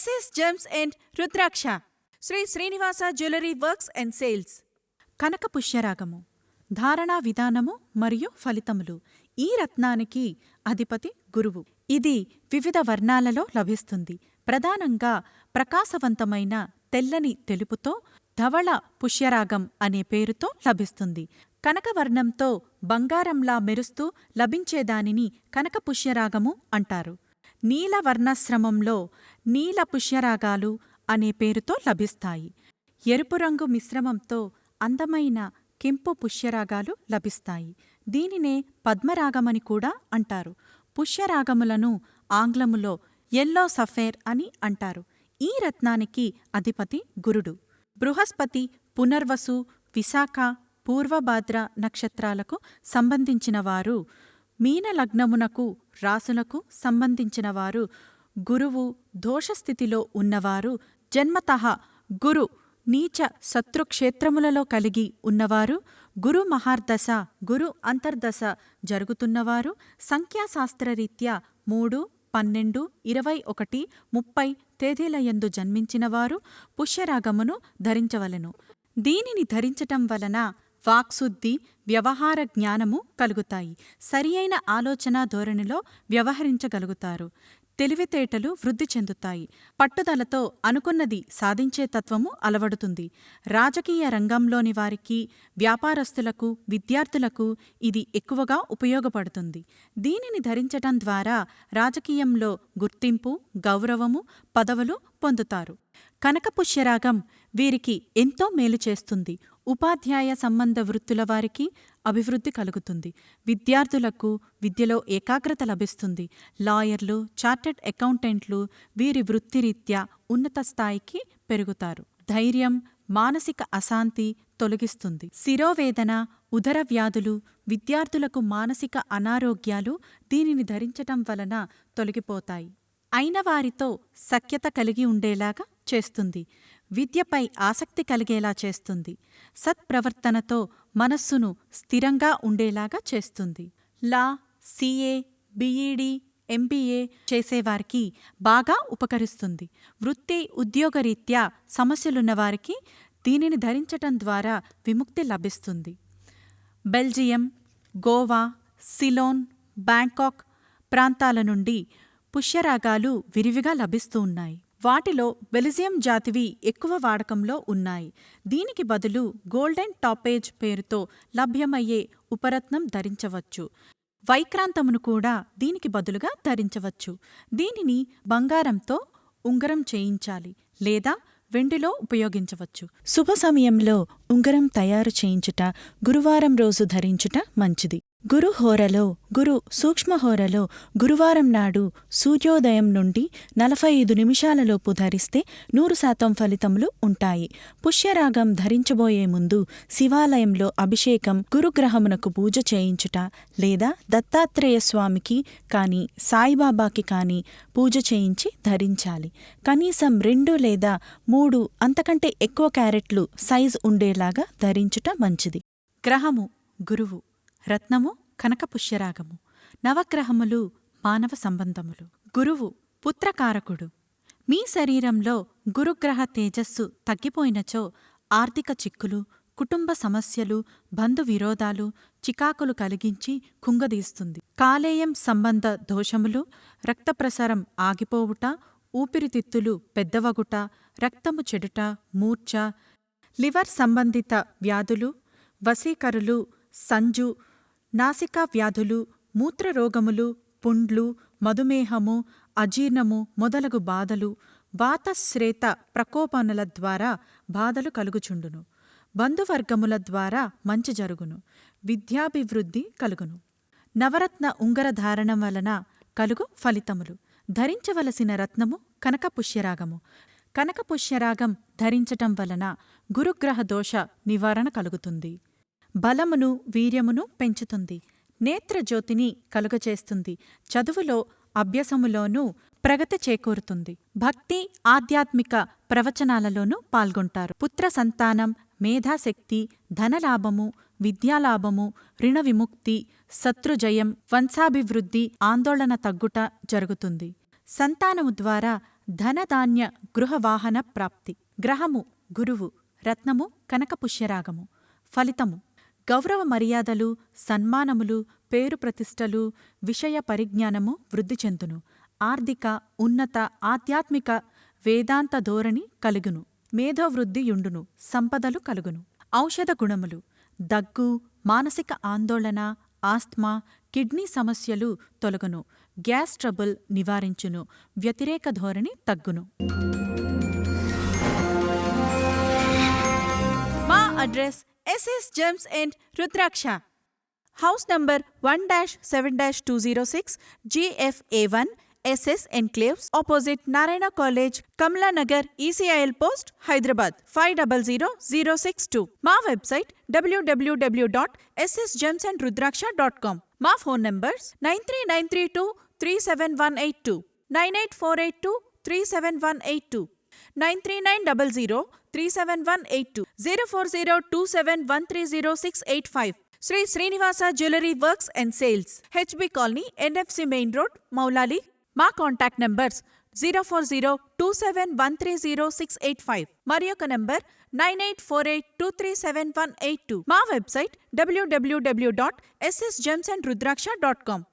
SS gems and Rudraksha Shri Srinivasa jewellery works and sales కనక పుష్యరాగము ధారణా విధానము మరియు ఫలితములు ఈ రత్నానికి అధిపతి గురువు. ఇది వివిధ వర్ణాలలో లభిస్తుంది. ప్రధానంగా ప్రకాశవంతమైన తెల్లని తెలుపుతో ధవళ పుష్యరాగం అనే పేరుతో లభిస్తుంది. కనకవర్ణంతో బంగారంలా మెరుస్తూ లభించేదానిని కనక పుష్యరాగము అంటారు. నీలవర్ణాశ్రమంలో నీల పుష్యరాగాలు అనే పేరుతో లభిస్తాయి. ఎరుపు రంగు మిశ్రమంతో అందమైన కెంపు పుష్యరాగాలు లభిస్తాయి. దీనినే పద్మరాగమని కూడా అంటారు. పుష్యరాగములను ఆంగ్లములో ఎల్లో సఫేర్ అని అంటారు. ఈ రత్నానికి అధిపతి గురుడు. బృహస్పతి పునర్వసు విశాఖ పూర్వభాద్ర నక్షత్రాలకు సంబంధించినవారు మీనలగ్నమునకు రాసునకు సంబంధించినవారు గురువు దోషస్థితిలో ఉన్నవారు జన్మతః గురు నీచ శత్రుక్షేత్రములలో కలిగి ఉన్నవారు గురు మహార్దశ గురు అంతర్దశ జరుగుతున్నవారు సంఖ్యాశాస్త్రరీత్యా మూడు పన్నెండు ఇరవై ఒకటి ముప్పై తేదీలయందు జన్మించినవారు పుష్యరాగమును ధరించవలెను. దీనిని ధరించటం వలన వాక్శుద్ధి వ్యవహార జ్ఞానము కలుగుతాయి. సరియైన ఆలోచన ధోరణిలో వ్యవహరించగలుగుతారు. తెలివితేటలు వృద్ధి చెందుతాయి. పట్టుదలతో అనుకున్నది సాధించే తత్వము అలవడుతుంది. రాజకీయ రంగంలోని వారికి వ్యాపారస్తులకు విద్యార్థులకు ఇది ఎక్కువగా ఉపయోగపడుతుంది. దీనిని ధరించటం ద్వారా రాజకీయంలో గుర్తింపు గౌరవము పదవులు పొందుతారు. కనకపుష్యరాగం వీరికి ఎంతో మేలు చేస్తుంది. ఉపాధ్యాయ సంబంధ వృత్తుల వారికి అభివృద్ధి కలుగుతుంది. విద్యార్థులకు విద్యలో ఏకాగ్రత లభిస్తుంది. లాయర్లు చార్టెడ్ అకౌంటెంట్లు వీరి వృత్తిరీత్యా ఉన్నత స్థాయికి పెరుగుతారు. ధైర్యం మానసిక అశాంతి తొలగిస్తుంది. శిరోవేదన ఉదర వ్యాధులు విద్యార్థులకు మానసిక అనారోగ్యాలు దీనిని ధరించటం వలన తొలగిపోతాయి. అయినవారితో సఖ్యత కలిగి ఉండేలాగా చేస్తుంది. విద్యపై ఆసక్తి కలిగేలా చేస్తుంది. సత్ప్రవర్తనతో మనస్సును స్థిరంగా ఉండేలాగా చేస్తుంది. లా సిఏ బీఈడీ ఎంబీఏ చేసేవారికి బాగా ఉపకరిస్తుంది. వృత్తి ఉద్యోగరీత్యా సమస్యలున్నవారికి దీనిని ధరించటం ద్వారా విముక్తి లభిస్తుంది. బెల్జియం గోవా సిలోన్ బ్యాంకాక్ ప్రాంతాల నుండి పుష్యరాగాలు విరివిగా లభిస్తూ ఉన్నాయి. వాటిలో బెల్జియం జాతివి ఎక్కువ వాడకంలో ఉన్నాయి. దీనికి బదులు గోల్డెన్ టాపేజ్ పేరుతో లభ్యమయ్యే ఉపరత్నం ధరించవచ్చు. వైక్రాంతమును కూడా దీనికి బదులుగా ధరించవచ్చు. దీనిని బంగారంతో ఉంగరం చేయించాలి లేదా వెండిలో ఉపయోగించవచ్చు. శుభ సమయంలో ఉంగరం తయారు చేయించుట గురువారం రోజు ధరించుట మంచిది. గురు హోరలో గురు సూక్ష్మహోరలో గురువారం నాడు సూర్యోదయం నుండి నలభై ఐదు నిమిషాలలోపు ధరిస్తే నూరు శాతం ఫలితములు ఉంటాయి. పుష్యరాగం ధరించబోయే ముందు శివాలయంలో అభిషేకం గురుగ్రహమునకు పూజ చేయించుట లేదా దత్తాత్రేయ స్వామికి కాని సాయిబాబాకి కాని పూజ చేయించి ధరించాలి. కనీసం రెండు లేదా మూడు అంతకంటే ఎక్కువ క్యారెట్లు సైజ్ ఉండేలాగా ధరించుట మంచిది. గ్రహము గురువు రత్నము కనకపుష్యరాగము నవగ్రహములు మానవ సంబంధములు. గురువు పుత్రకారకుడు. మీ శరీరంలో గురుగ్రహ తేజస్సు తగ్గిపోయినచో ఆర్థిక చిక్కులు కుటుంబ సమస్యలు బంధు విరోధాలు చికాకులు కలిగించి కుంగదీస్తుంది. కాలేయం సంబంధ దోషములు రక్తప్రసరం ఆగిపోవుట ఊపిరితిత్తులు పెద్దవగుట రక్తము చెడుట మూర్ఛ లివర్ సంబంధిత వ్యాధులు వశీకరులు సంజు నాసికా వ్యాధులు మూత్రరోగములు పుండ్లు మధుమేహము అజీర్ణము మొదలగు బాధలు వాతశ్రేత ప్రకోపనుల ద్వారా బాధలు కలుగుచుండును. బంధువర్గముల ద్వారా మంచి జరుగును. విద్యాభివృద్ధి కలుగును. నవరత్న ఉంగరధారణం వలన కలుగు ఫలితములు. ధరించవలసిన రత్నము కనకపుష్యరాగము. కనకపుష్యరాగం ధరించటం వలన గురుగ్రహ దోష నివారణ కలుగుతుంది. బలమును వీర్యమును పెంచుతుంది. నేత్రజ్యోతిని కలుగచేస్తుంది. చదువులో అభ్యసములోనూ ప్రగతి చేకూరుతుంది. భక్తి ఆధ్యాత్మిక ప్రవచనాలలోనూ పాల్గొంటారు. పుత్ర సంతానం మేధాశక్తి ధనలాభము విద్యాలాభము రుణ విముక్తి శత్రుజయం వంశాభివృద్ధి ఆందోళన తగ్గుట జరుగుతుంది. సంతానము ద్వారా ధనధాన్య గృహవాహన ప్రాప్తి. గ్రహము గురువు రత్నము కనకపుష్యరాగము. ఫలితము గౌరవ మర్యాదలు సన్మానములు పేరు ప్రతిష్టలు విషయ పరిజ్ఞానము వృద్ధి చెందును. ఆర్థిక ఉన్నత ఆధ్యాత్మిక వేదాంత ధోరణి కలుగును. మేధోవృద్ధియుండును సంపదలు కలుగును. ఔషధ గుణములు దగ్గు మానసిక ఆందోళన ఆస్త్మా కిడ్నీ సమస్యలు తొలగును. గ్యాస్ ట్రబుల్ నివారించును. వ్యతిరేక ధోరణి తగ్గును. మా address S S gems and Rudraksha house number one dash seven dash two zero six G F A one S S enclave opposite Narayana college Kamala Nagar ECIL post Hyderabad five double zero zero six two मा website W W W dot S S gems and Rudraksha dot com मा phone number nine three nine three two three seven one eight two nine eight four eight two three seven one eight two website W W W dot S S gems and Rudraksha dot com మా phone numbers nine three nine three two three seven one eight two nine eight four eight two three seven one eight two nine three nine double zero three seven one eight two zero four zero two seven one three zero six eight five Sri Srinivasa jewellery works and sales H B colony N F C main road Moulali మా contact numbers zero four zero two seven one three zero six eight five మరి ఒక number nine eight four eight two three seven one eight two మా website W W W dot S S gems and Rudraksha dot com